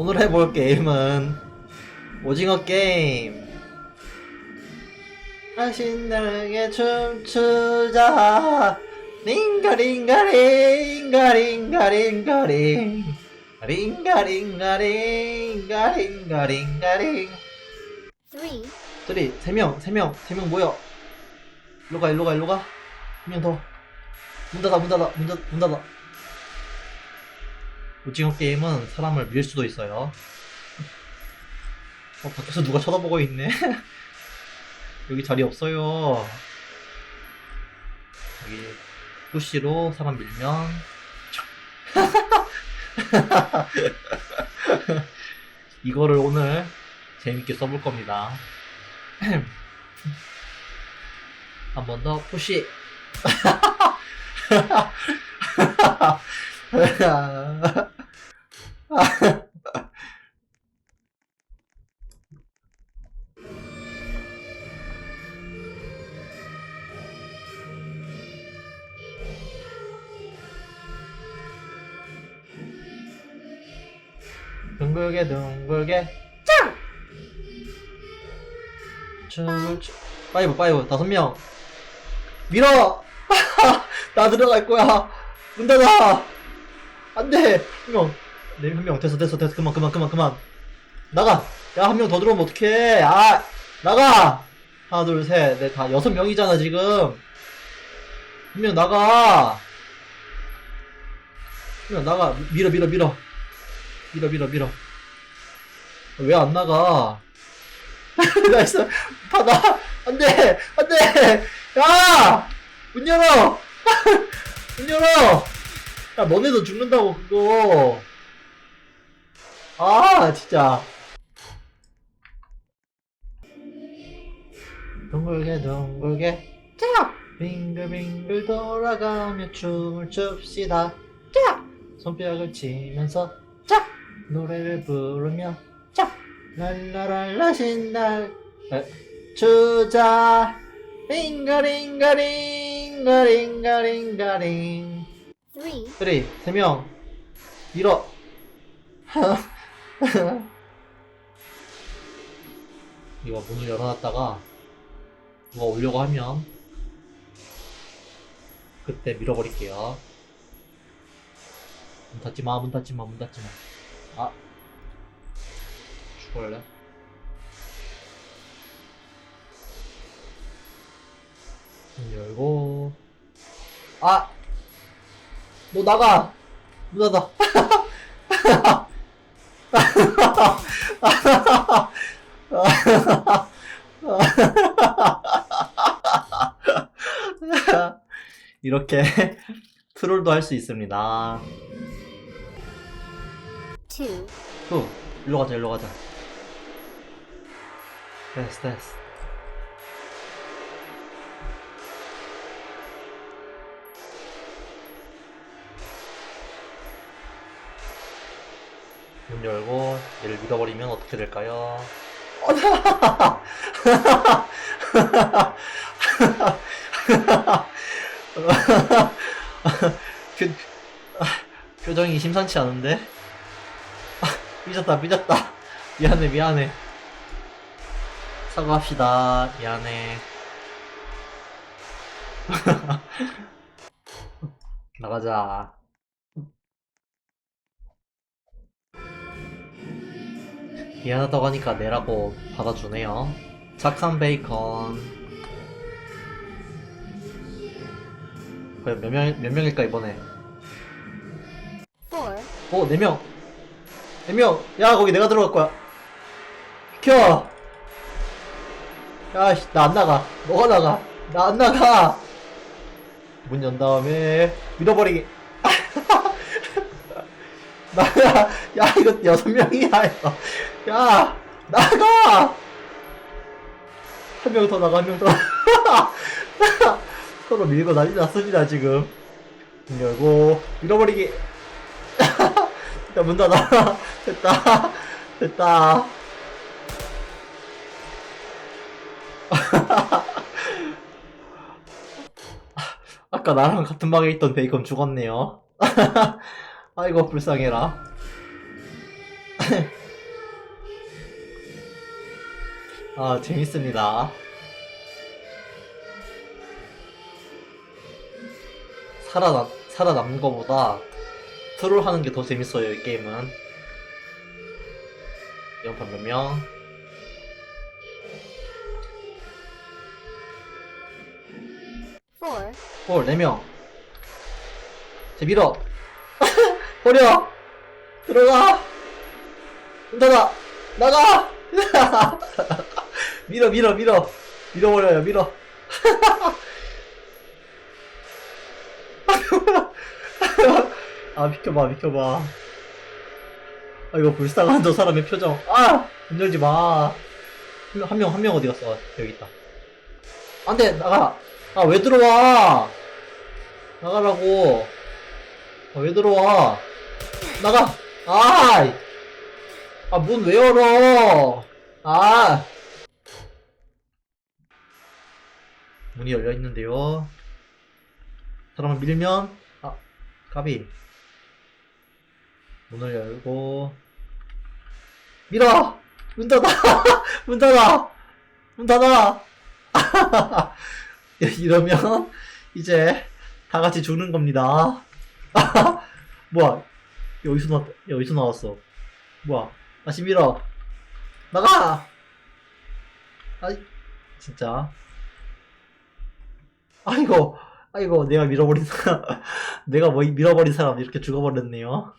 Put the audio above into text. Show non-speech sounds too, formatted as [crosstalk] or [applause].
오늘 해볼 게임은 오징어 게임. 아, 신나게 춤추자. 링가링가링가링가링가링. 링가링가링가링가링가링. three, 저리 세 명, 세 명, 세 명 모여. 일로 가, 일로 가, 일로 가. 한 명 더. 문 닫아, 문 닫아, 문 닫아, 문 닫아. 오징어 게임은 사람을 밀 수도 있어요. 어, 밖에서 누가 쳐다보고 있네. [laughs] 여기 자리 없어요. 여기 푸시로 사람 밀면. [laughs] 이거를 오늘 재밌게 써볼 겁니다. [clears throat] 한 번 더 푸시. [laughs] 둥글게 둥글게. 짱! 춤을 추 파이브 파이브 다섯 명. 밀어! [laughs] 나 들어갈 거야. 문 닫아 안돼! 한명 네 한명. 됐어 됐어 됐어. 그만 그만 그만 그만. 나가! 야 한 명 더 들어오면 어떡해? 아 나가! 하나 둘셋넷다 여섯 명이잖아 지금. 한 명 나가! 한 명 나가. 밀어 밀어 밀어. 밀어 밀어 밀어. 왜 안 나가? [laughs] 나이스 받아 안돼 안돼! 야문 열어! 문 열어 [laughs] 야 너네도 죽는다고 그거. 아 진짜. 둥글게 둥글게. 짜 빙글빙글 돌아가며 춤을 춥시다. 짜 손뼉을 치면서 짜 노래를 부르며 짜 랄라랄라 신나 에, 추자. 링가링가링가링가링가링 three, 쓰리 세명. 밀어. [laughs] 이거 문을 열어놨다가 누가 오려고 하면 그때 밀어버릴게요. 문 닫지마 문 닫지마 문 닫지마. 아. 죽을래? 문 열고. 아! 너 나가! 문 닫아! 이렇게 트롤도 할 수 있습니다. two, 후, 일로 가자, 일로 가자. 됐어, 됐어. 문 열고 얘를 밀어버리면 어떻게 될까요? 표, 아, 표정이 심상치 않은데? 아, 삐졌다, 삐졌다. 미안해, 미안해. 사과합시다. 미안해. [laughs] 나가자. 미안하다고 하니까 내라고 받아주네요. 착한 베이컨. 과연 몇 명, 몇 명일까, 이번에? 어, 네 명. 네 명. 야, 거기 내가 들어갈 거야. 비켜. 야, 씨, 나 안 나가. 너가 나가. 나 안 나가. 문 연 다음에 밀어버리기. 나야, 야, 이거 여섯 명이야, 이거. 야, 나가. 한 명 더 나가, 한 명 더. [laughs] 서로 밀고 난리 났습니다, 지금. 문 열고 밀어버리기. [laughs] 일단 문 닫아. [laughs] 됐다. 됐다. 아까 나랑 같은 방에 있던 베이컨 죽었네요. 아이고, 불쌍해라. 아, 재밌습니다. 살아남, 살아남는 것보다 트롤 하는 게 더 재밌어요, 이 게임은. 연판 몇 명? four, 홀, 4명. 제 밀어. 버려. 들어가. 문 닫아. 나가. [laughs] 밀어, 밀어, 밀어. 밀어버려요, 밀어. [laughs] 아, 비켜봐, 비켜봐. 아, 이거 불쌍한 저 사람의 표정. 아! 문 열지 마. 한 명, 한 명 어디 갔어? 아, 여기 있다. 안 돼, 나가. 아, 왜 들어와? 나가라고. 아, 왜 들어와? 나가! 아! 아, 문 왜 열어? 아! 문이 열려 있는데요. 사람을 밀면, 아, 까비. 문을 열고, 밀어! 문 닫아! [laughs] 문 닫아! 문 닫아! [laughs] 이러면, 이제, 다 같이 죽는 겁니다. [laughs] 뭐야? 여기서 나, 여기서 나왔어. 뭐야? 다시 밀어. 나가! 아이, 진짜. 아이고, 아이고, 내가 밀어버린 사람, [laughs] 내가 뭐, 밀어버린 사람 이렇게 죽어버렸네요.